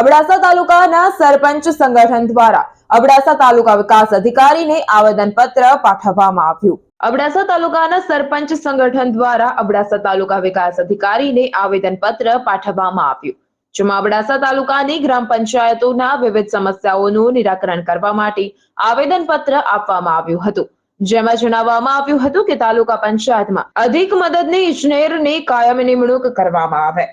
અબડાસા તાલુકાના સરપંચ સંગઠન દ્વારા અબડાસા તાલુકા વિકાસ અધિકારીને આવેદન પત્ર પાઠવવામાં આવ્યું. અબડાસા તાલુકાના સરપંચ સંગઠન દ્વારા અબડાસા તાલુકા વિકાસ અધિકારીને આવેદન પત્ર પાઠવવામાં આવ્યું. જેમાં અબડાસા તાલુકાની ગ્રામ પંચાયતોના વિવિધ સમસ્યાઓનું નિરાકરણ કરવા માટે આવેદન પત્ર આપવામાં આવ્યું હતું. જેમાં જણાવવામાં આવ્યું હતું કે તાલુકા પંચાયતમાં અધિક મદદની ઇજનેરની કાયમી નિમણૂક કરવામાં આવે.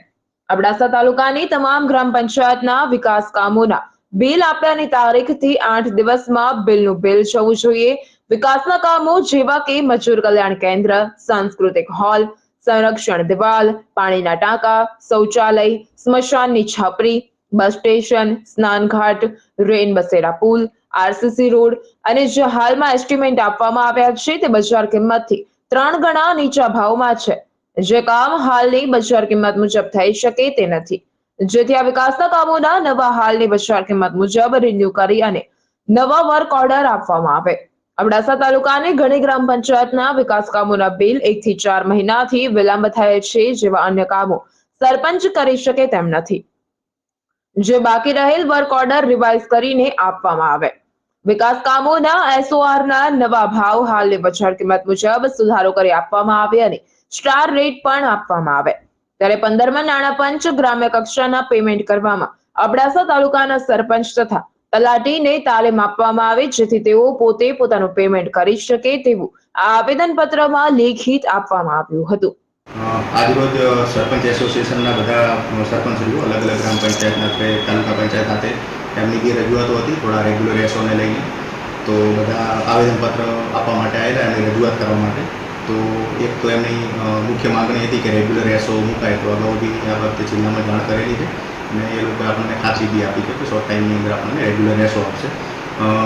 અબડાસા તાલુકાની તમામ ગ્રામ પંચાયતના વિકાસ કામોના બિલ આપ્યાની તારીખથી આઠ દિવસમાં બિલનું બિલ જવું જોઈએ. વિકાસના કામો જેવા કે મજૂર કલ્યાણ કેન્દ્ર, સાંસ્કૃતિક હોલ, સંરક્ષણ દિવાલ, પાણીના ટાંકા, શૌચાલય, સ્મશાનની છાપરી, બસ સ્ટેશન, સ્નાનઘાટ, રેન બસેરા પુલ, આરસીસી રોડ અને જે હાલમાં એસ્ટિમેટ આપવામાં આવ્યા છે તે બજાર કિંમતથી ત્રણ ગણા નીચા ભાવમાં છે. જે કામ હાલની બજાર કિંમત મુજબ થઈ શકે તે નથી. જેથી આ વિકાસના કામોના નવા હાલની બજાર કિંમત મુજબ રિન્યુ કરી અને નવા વર્ક ઓર્ડર આપવામાં આવે. અબડાસા તાલુકાની ઘણી ગ્રામ પંચાયતના વિકાસ કામોના બિલ એક થી ચાર મહિનાથી વિલંબ થયે છે જેવા અન્ય કામો સરપંચ કરી શકે તેમ નથી. જે બાકી રહેલ વર્ક ઓર્ડર રિવાઇઝ કરીને આપવામાં આવે. વિકાસ કામોના એસઓઆરના નવા ભાવ હાલની બજાર કિંમત મુજબ સુધારો કરી આપવામાં આવે અને સ્ટાર રેટ પણ આપવામાં આવે. ત્યારે પંદરમાં નાણાં પંચ ગ્રામ્ય કક્ષાના પેમેન્ટ કરવામાં અબડાસા તાલુકાના સરપંચ તથા તલાટીને તાલીમ આપવામાં આવે જેથી તેઓ પોતે પોતાનું પેમેન્ટ કરી શકે તેવું આ આવેદન પત્રમાં લેખિત આપવામાં આવ્યું હતું. આજરોજ સરપંચ એસોસિએશનના બધા અ, અલગ અલગ ગ્રામ પંચાયતના તાલુકા પંચાયત એમની જે રજૂઆતો હતી, થોડા રેગ્યુલર એસોને લઈને. તો બધા આવેદનપત્ર આપવા માટે આવેલા એમની રજૂઆત કરવા માટે. તો એક તો એમની મુખ્ય માંગણી હતી કે રેગ્યુલર એસો મુકાય તો અગાઉ બી આ વખતે જિલ્લામાં જાણ કરેલી છે. અને એ લોકોએ આપણને ખાતરી બી આપી છે કે શોર્ટ ટાઈમની અંદર આપણને રેગ્યુલર એસો આપશે.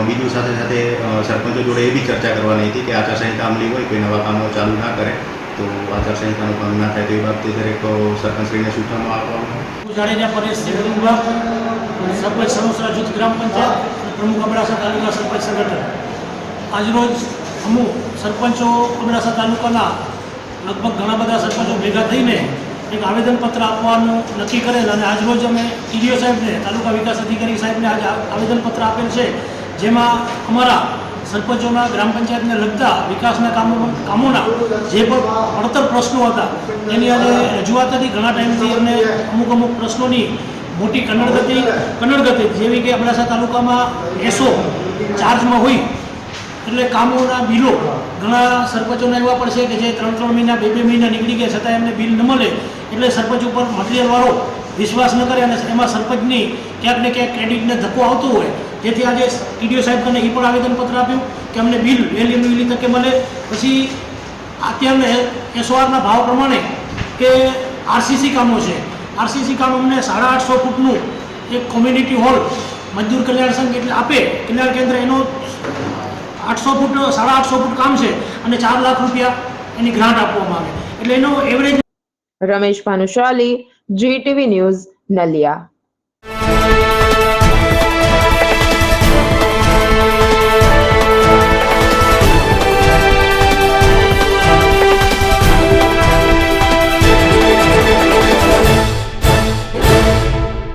બીજું સાથે સાથે સરપંચો જોડે એ બી ચર્ચા કરવાની હતી કે આચારસંહિતા અમલી હોય, કોઈ નવા કામો ચાલુ ના કરે, તો આચારસંહિતાનો ભંગ ના થાય તો એ બાબતે દરેક સરપંચશ્રીને સૂચનો આપવામાં જાડેજા પરેશ સરપંચ સમસ્યા જૂથ ગ્રામ પંચાયત પ્રમુખ અબડાસા તાલુકા સરપંચ સંગઠન. આજરોજ અમુક સરપંચો અબડાસા તાલુકાના લગભગ ઘણા બધા સરપંચો ભેગા થઈને એક આવેદનપત્ર આપવાનું નક્કી કરેલ અને આજરોજ અમે ટીડીઓ સાહેબને, તાલુકા વિકાસ અધિકારી સાહેબને આજે આવેદનપત્ર આપેલ છે, જેમાં અમારા સરપંચોના ગ્રામ પંચાયતને લગતા વિકાસના કામો કામોના જે પણ પડતર પ્રશ્નો હતા, એની અમે રજૂઆત હતી. ઘણા ટાઈમથી અમને અમુક અમુક પ્રશ્નોની મોટી કન્નડગતિ કન્નડગતિ જેવી કે અબડાસા તાલુકામાં એસો ચાર્જમાં હોય, એટલે કામોના બિલો ઘણા સરપંચોને એવા છે કે જે ત્રણ ત્રણ મહિના, બે બે મહિના નીકળી ગયા છતાં એમને બિલ ન મળે. એટલે સરપંચ ઉપર મટીરિયલવાળો વિશ્વાસ ન કરે અને એમાં સરપંચની ક્યાંક ને ક્યાંક ક્રેડિટને ધક્કો આવતો હોય. જેથી આજે ટીડીઓ સાહેબ કને એ પણ આવેદનપત્ર આપ્યું કે અમને બિલ વહેલી વહેલી તકે મળે. પછી અત્યારના એસઓઆરના ભાવ પ્રમાણે કે આરસીસી કામો છે. આરસીસી કામ અમને સાડા આઠસો ફૂટનું એક કોમ્યુનિટી હોલ મજદૂર કલ્યાણ સંઘ એટલે આપે. કલ્યાણ કેન્દ્ર એનો આઠસો ફૂટ, સાડા આઠસો ફૂટ કામ છે અને ચાર લાખ રૂપિયા એની ગ્રાન્ટ આપવામાં આવે. એટલે એનો average Ramesh Bhanushali GTV news Naliya.